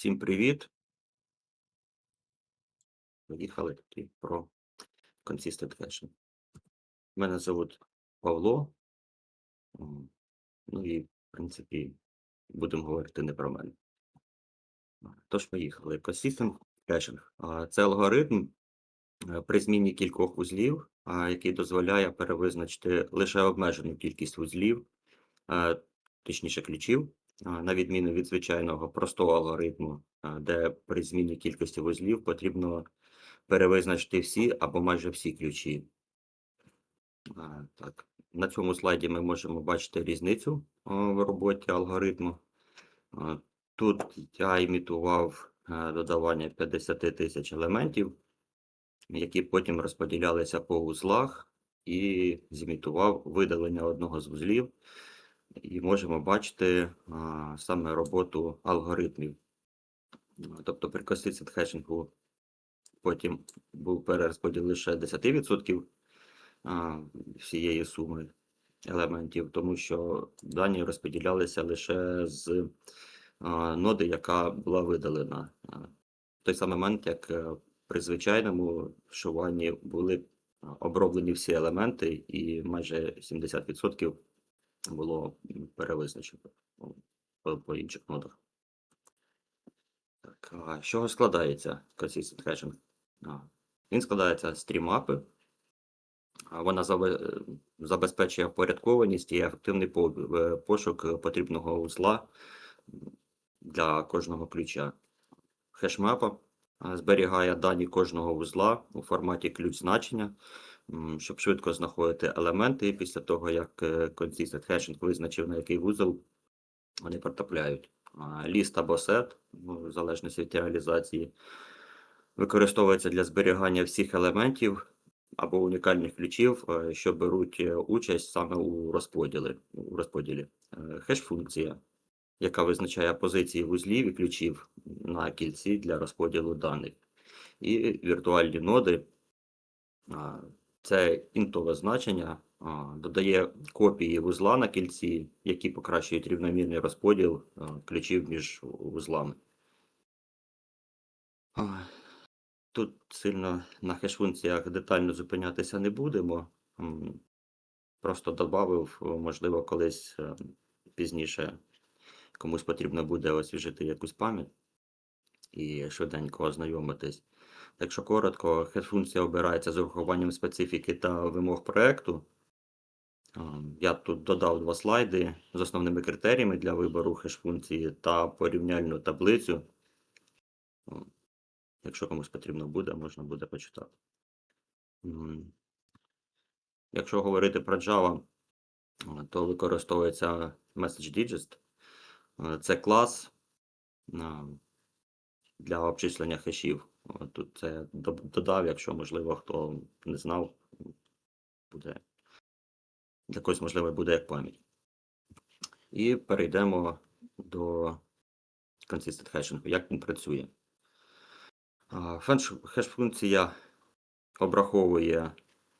Всім привіт. Поїхали тоді про Consistent Hashing. Мене звуть Павло. Ну і, в принципі, будемо говорити не про мене. Тож, поїхали. Consistent Hashing. А, Це алгоритм е, при зміні кількох вузлів, який дозволяє перевизначити лише обмежену кількість вузлів, е, точніше ключів, на відміну від звичайного простого алгоритму, де при зміні кількості вузлів потрібно перевизначити всі або майже всі ключі. Так, на цьому слайді ми можемо бачити різницю в роботі алгоритму. Тут я імітував додавання 50 тисяч елементів, які потім розподілялися по вузлах, і зімітував видалення одного з вузлів. І можемо бачити а, саме роботу алгоритмів. Тобто при consistent хешингу потім був перерозподіл лише 10% а, всієї суми елементів, тому що дані розподілялися лише з а, ноди, яка була видалена. В той самий момент, як е, при звичайному вшиванні були оброблені всі елементи, і майже 70% було перевизначено по, по інших нодах. Так, а чого складається Consistent Hashing? Він складається з трімапи. Вона забезпечує впорядкованість і ефективний е, пошук потрібного узла для кожного ключа. Хешмапа зберігає дані кожного вузла у форматі ключ значення, щоб швидко знаходити елементи після того, як е, Consistent Hashing визначив, на який вузол вони потрапляють. Ліст або сет, ну, в залежності від реалізації, використовується для зберігання всіх елементів або унікальних ключів, е, що беруть е, участь саме у розподілі. У розподілі. Е, Хеш-функція, яка визначає позиції вузлів і ключів на кільці для розподілу даних. І віртуальні ноди це інтове значення, додає копії вузла на кільці, які покращують рівномірний розподіл ключів між вузлами. Тут сильно на хеш-функціях детально зупинятися не будемо. Просто додав, можливо, колись е, пізніше комусь потрібно буде освіжити якусь пам'ять і швиденько ознайомитись. Якщо коротко, хеш-функція обирається з урахуванням специфіки та вимог проекту. Ем, Я тут додав два слайди з основними критеріями для вибору хеш-функції та порівняльну таблицю. Якщо комусь потрібно буде, можна буде почитати. Якщо говорити про Java, то використовується MessageDigest. Е, Це клас для обчислення хешів. О, Тут це додав, якщо, можливо, хто не знав, буде для когось, можливо, буде як пам'ять. І перейдемо до Consistent Hashing, як він працює. Хеш-функція обраховує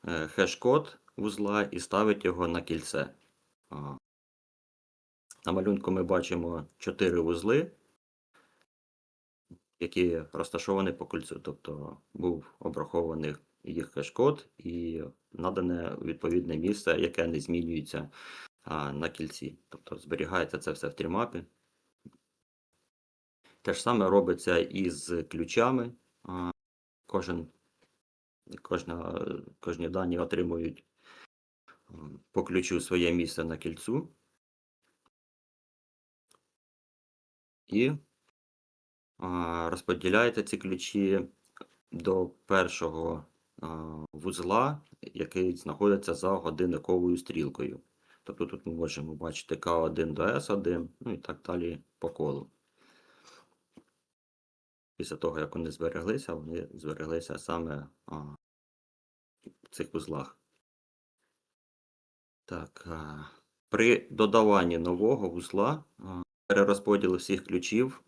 е, хеш-код вузла і ставить його на кільце. На малюнку ми бачимо 4 вузли, які розташовані по кільцю. Тобто був обрахований їх хеш-код і надане відповідне місце, яке не змінюється а, на кільці. Тобто зберігається це все в трімапі. Те ж саме робиться і з ключами. А, Кожен, кожна, кожні дані отримують по ключу своє місце на кільцю. І розподіляєте ці ключі до першого вузла, який знаходиться за годинниковою стрілкою. Тобто тут ми можемо бачити К1 до С1, ну і так далі по колу. Після того, як вони збереглися, вони збереглися саме а, в цих вузлах. Так, а, при додаванні нового вузла, а, перерозподілу всіх ключів,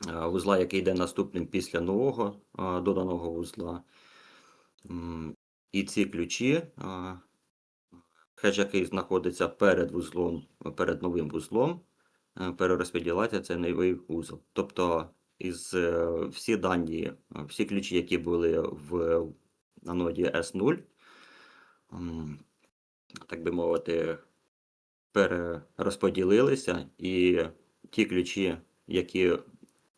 вузла, який йде наступним після нового доданого вузла, і ці ключі, хедж, який знаходиться перед вузлом, перед новим вузлом, е, перерозподіляється це новий вузол. Тобто із е, всі дані, е, всі ключі, які були в на ноді S0, так би мовити, перерозподілилися, і ті ключі, які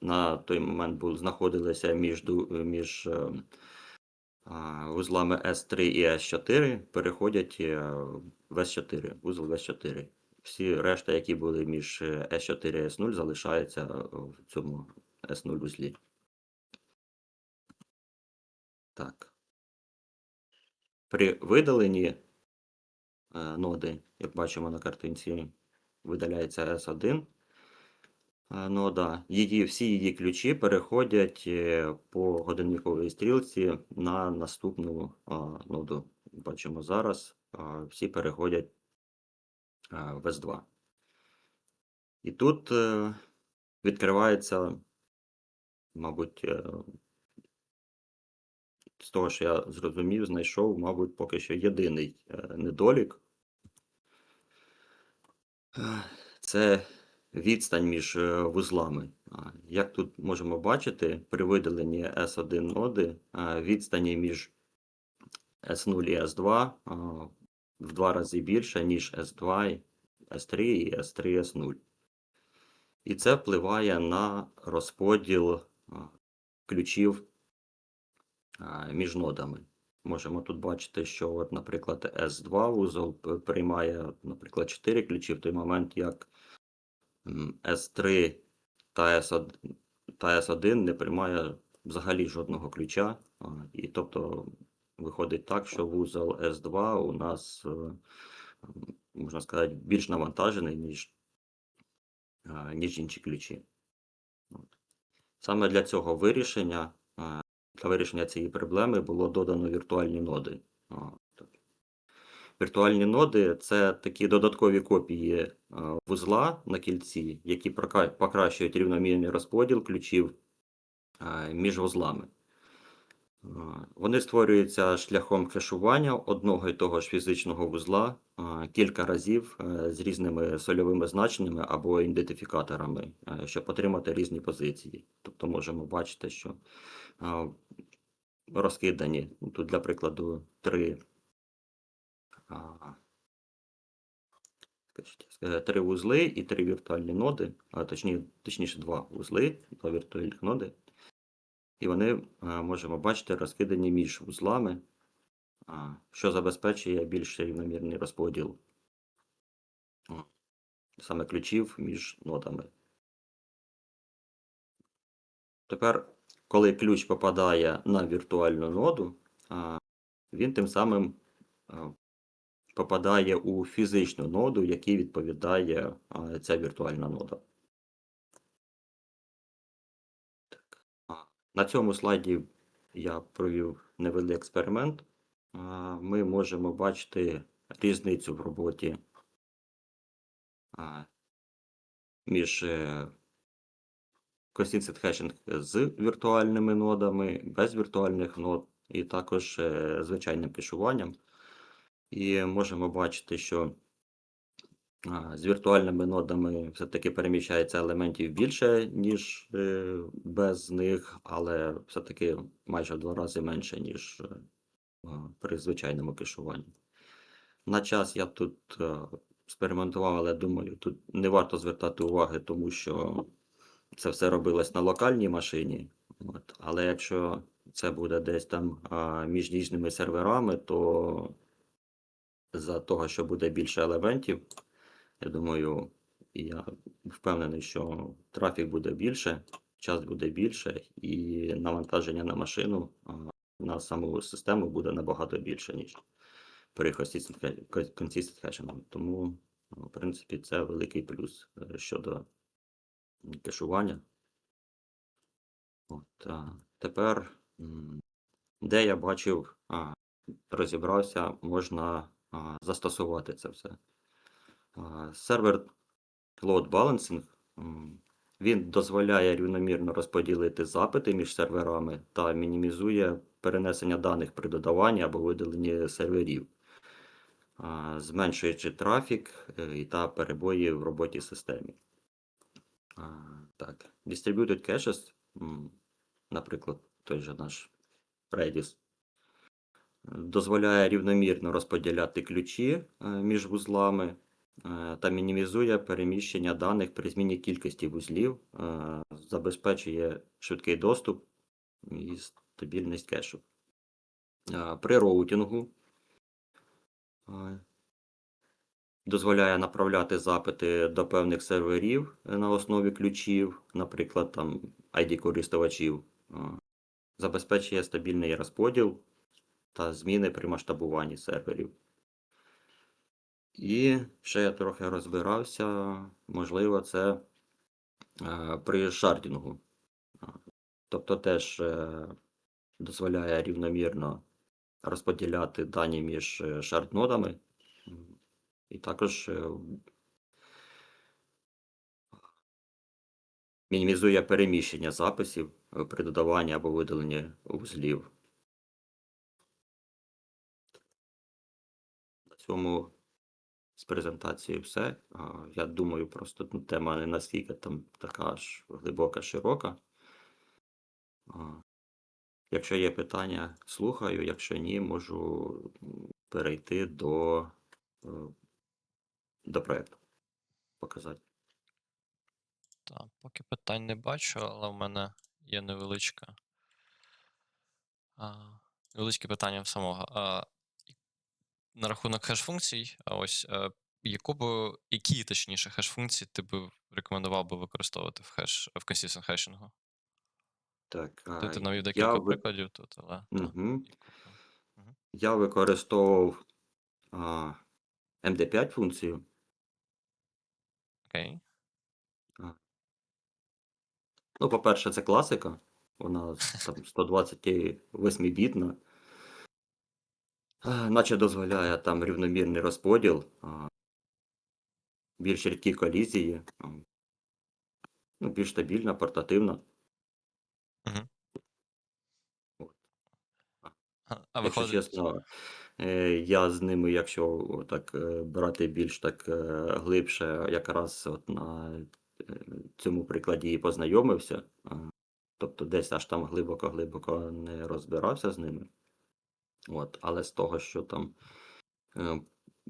на той момент були, знаходилися між, між е, вузлами S3 і S4, переходять е, в S4, вузол в S4. Всі решта, які були між е, S4 і S0, залишаються в цьому S0 вузлі. Так. При видаленні е, ноди, як бачимо на картинці, видаляється S1 е, нода. Її, всі її ключі переходять е, по годинниковій стрілці на наступну а, ноду. Бачимо зараз, а, всі переходять а, в S2. І тут е, відкривається, мабуть, е, з того, що я зрозумів, знайшов, мабуть, поки що єдиний е, недолік. Е, Це відстань між е, вузлами. Як тут можемо бачити, при видаленні S1 ноди відстані між S0 і S2 в два рази більше, ніж S2, S3 і S3, S0. І це впливає на розподіл ключів між нодами. Можемо тут бачити, що, от, наприклад, S2 вузол приймає, наприклад, 4 ключі в той момент, як S3 та S1, та S1 не приймає взагалі жодного ключа. І тобто виходить так, що вузол S2 у нас, е, можна сказати, більш навантажений, ніж, ніж інші ключі. Саме для цього вирішення, для вирішення цієї проблеми було додано віртуальні ноди. Віртуальні ноди це такі додаткові копії е, вузла на кільці, які покращують рівномірний розподіл ключів е, між вузлами. Е, Вони створюються шляхом кешування одного і того ж фізичного вузла кілька разів з різними сольовими значеннями або ідентифікаторами, щоб отримати різні позиції. Тобто можемо бачити, що розкидані тут, для прикладу, три три вузли і три віртуальні ноди, а точні, точніше, два вузли, два віртуальних ноди. І вони е, можемо бачити розкидані між вузлами, що забезпечує більш рівномірний розподіл саме ключів між нодами. Тепер, коли ключ попадає на віртуальну ноду, він тим самим попадає у фізичну ноду, якій відповідає ця віртуальна нода. Так. На цьому слайді я провів невеликий експеримент. Ми можемо бачити різницю в роботі між е, Consistent хешинг з віртуальними нодами, без віртуальних нод, і також е, звичайним кешуванням. І можемо бачити, що з віртуальними нодами все-таки переміщається елементів більше, ніж е, без них, але все-таки майже в два рази менше, ніж е, при звичайному кешуванні. На час я тут е, експериментував, але думаю, тут не варто звертати уваги, тому що це все робилось на локальній машині. От. Але якщо це буде десь там між різними серверами, то за того, що буде більше елементів, я думаю, я впевнений, що трафік буде більше, час буде більше, і навантаження на машину, на саму систему буде набагато більше, ніж при consistent хешингу. Тому, ну, в принципі, це великий плюс е, щодо кешування. От, а, тепер, де я бачив, а, розібрався, можна застосувати це все. Сервер Load Balancing, він дозволяє рівномірно розподілити запити між серверами та мінімізує перенесення даних при додаванні або видаленні серверів, зменшуючи трафік е, та перебої в роботі системи. Так. Distributed caches, наприклад, той же наш Redis, дозволяє рівномірно розподіляти ключі е, між вузлами е, та мінімізує переміщення даних при зміні кількості вузлів, е, забезпечує швидкий доступ і стабільність кешу. При роутінгу е, дозволяє направляти запити до певних серверів на основі ключів, наприклад, там ID користувачів, забезпечує стабільний розподіл та зміни при масштабуванні серверів. І ще я трохи розбирався, можливо, це е, при шардінгу. Тобто теж е, дозволяє рівномірно розподіляти дані між е, шарднодами. І також мінімізує переміщення записів при додаванні або видаленні вузлів. Цьому з презентацією все. Я думаю, просто ну, тема не наскільки там така ж глибока, широка. Якщо є питання, слухаю. Якщо ні, можу перейти до, е, до проєкту. Показати. Так, поки питань не бачу, але в мене є невеличка. Невеличке питання в самого. На рахунок хеш-функцій, а ось е, яку б, які точніше хеш-функції ти б рекомендував би використовувати в хеш в consistent хешингу? Так, Ти, ти навів декілька ви... прикладів тут, але б- Мгм. я використовував а, MD5 функцію. Окей. А, Ну, по-перше, це класика. Вона там 128-бітна. Е, Наче дозволяє там рівномірний розподіл, більш рідкі колізії, ну, більш стабільна, портативна. А, Якщо виходить, чесно, е, я з ними, якщо так брати більш так е, глибше, якраз от на е, цьому прикладі і познайомився. Тобто десь аж там глибоко-глибоко не розбирався з ними. От, але з того, що там е,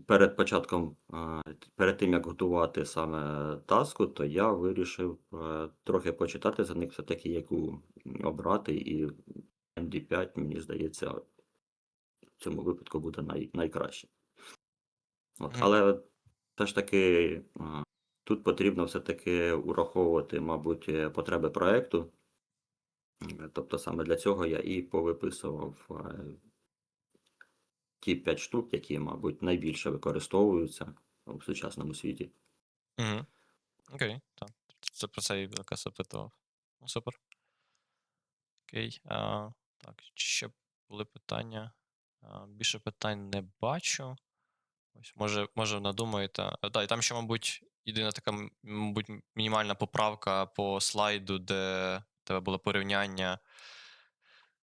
перед початком, а, перед тим як готувати саме таску, то я вирішив е, трохи почитати за них все-таки, яку обрати, і MD5, мені здається, в цьому випадку буде най, найкраще. От, але все ж таки тут потрібно все-таки ураховувати, мабуть, е, потреби проекту. Е, Тобто саме для цього я і повиписував е, ті 5 штук, які, мабуть, найбільше використовуються у сучасному світі. Мгм. Окей, так. Це про це я якраз запитував. Ну, супер. Окей. А, так, ще були питання? А, більше питань не бачу. Ось, може, може, надумаєте. Да, і там ще, мабуть, єдина така, мабуть, мінімальна поправка по слайду, де в тебе було порівняння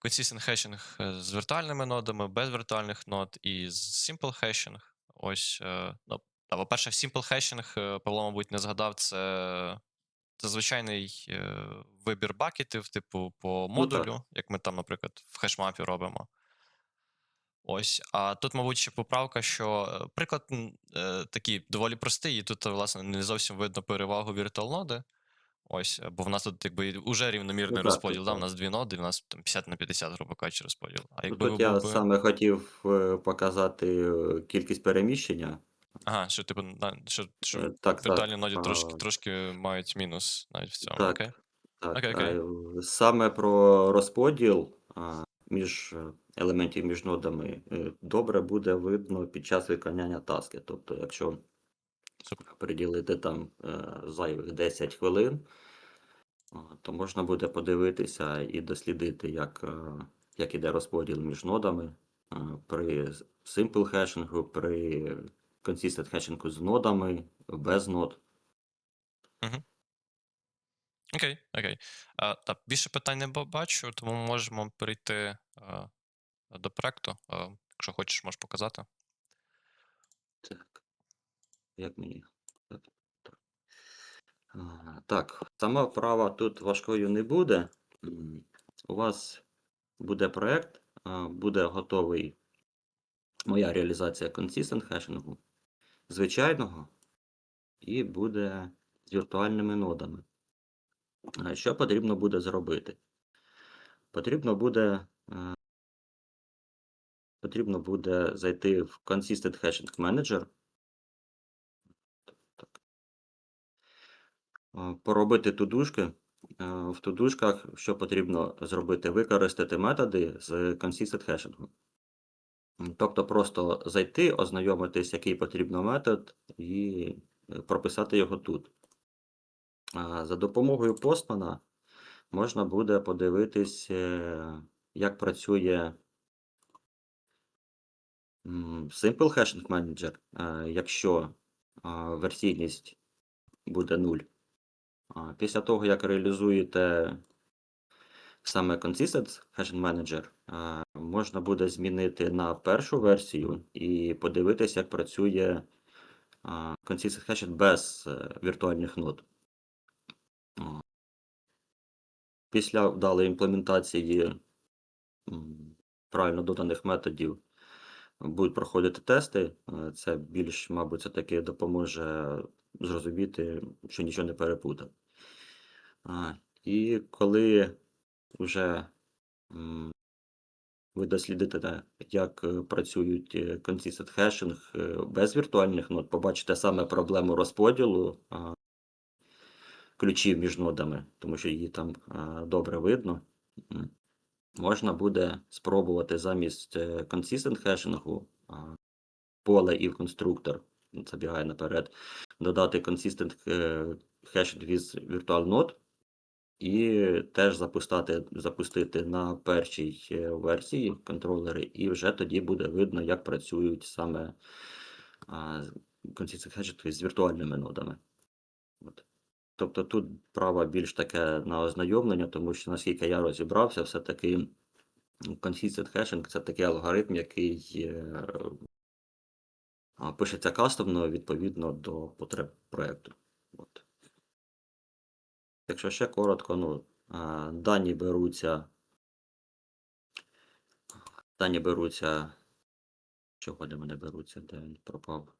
consistent хешинг е, з віртуальними нодами, без віртуальних нод і з simple хешинг. Ось, е, ну, та, по-перше, simple хешинг, е, Павло, мабуть, не згадав, це, це звичайний вибір бакетів, типу, по Ну модулю, як ми там, наприклад, в хешмапі робимо. Ось, а тут, мабуть, ще поправка, що приклад е, такий доволі простий, і тут, власне, не зовсім видно перевагу Virtual ноди. Ось, бо в нас тут якби уже Ну рівномірний так, розподіл. тут Да? У нас дві ноди, у нас там 50 на 50, грубо кажучи, розподіл. А Ну, якби тут я би. саме хотів е, показати е, кількість переміщення. Ага, що типу, на- що, що Е, Так, віртуальні так. ноді трошки, трошки мають мінус навіть в цьому. Окей. Так, так. Окей, а, окей. е, Саме про розподіл між елементів між нодами добре буде видно під час виконання таски. Тобто, якщо. Приділити там е, зайвих 10 хвилин, то можна буде подивитися і дослідити, як, е, як іде розподіл між нодами е, при simple хешингу, при consistent хешингу з нодами, без нод. Окей, окей. А, так, більше питань не бачу, тому можемо перейти а, до проекту. А, якщо хочеш, можеш показати. Так. Як мені? Так, сама вправа тут важкою не буде. У вас буде проект, а, буде готовий моя реалізація consistent хешингу, звичайного, і буде з віртуальними нодами. Що потрібно буде зробити? Потрібно буде, е, потрібно буде зайти в Consistent Hashing Manager. Так. Е, Поробити тудушки. Е, В тудушках що потрібно зробити? Використати методи з Consistent Hashing. Тобто просто зайти, ознайомитись, який потрібно метод, і е, прописати його тут. За допомогою Postman можна буде подивитись, е, як працює Simple Hashing Manager, е, якщо версійність буде 0. Після того, як реалізуєте саме Consistent Hashing Manager, можна буде змінити на першу версію і подивитись, як працює Consistent Hashing без е, віртуальних нод. Після вдалої імплементації правильно доданих методів будуть проходити тести. Е, Це більш, мабуть, це таки допоможе зрозуміти, що нічого не перепутав. А, І коли вже ви дослідите, те, як е, працюють е, consistent хешинг е, без віртуальних нод, побачите саме проблему розподілу ключів між нодами, тому що її там добре видно. Можна буде спробувати замість е, consistent хешингу поле і в конструктор, забігає наперед, додати consistent е, hashing with virtual node і теж запустити, запустити на першій е, версії контролери, і вже тоді буде видно, як працюють саме consistent hashing з віртуальними нодами. От. Тобто тут право більш таке на ознайомлення, тому що наскільки я розібрався, все-таки consistent hashing це такий алгоритм, який е, пишеться кастомно відповідно до потреб проєкту. От. Якщо ще коротко, ну, дані беруться. Дані беруться. Чого для мене беруться? Де він пропав?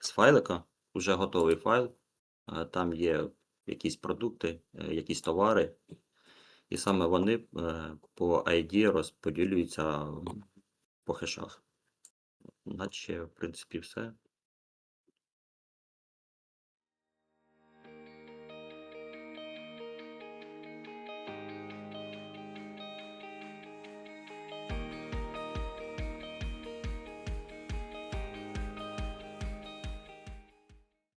З файлика, вже готовий файл. Там є якісь продукти, е, якісь товари, і саме вони е, по ID розподілюються по хешах. Наче, в принципі, все.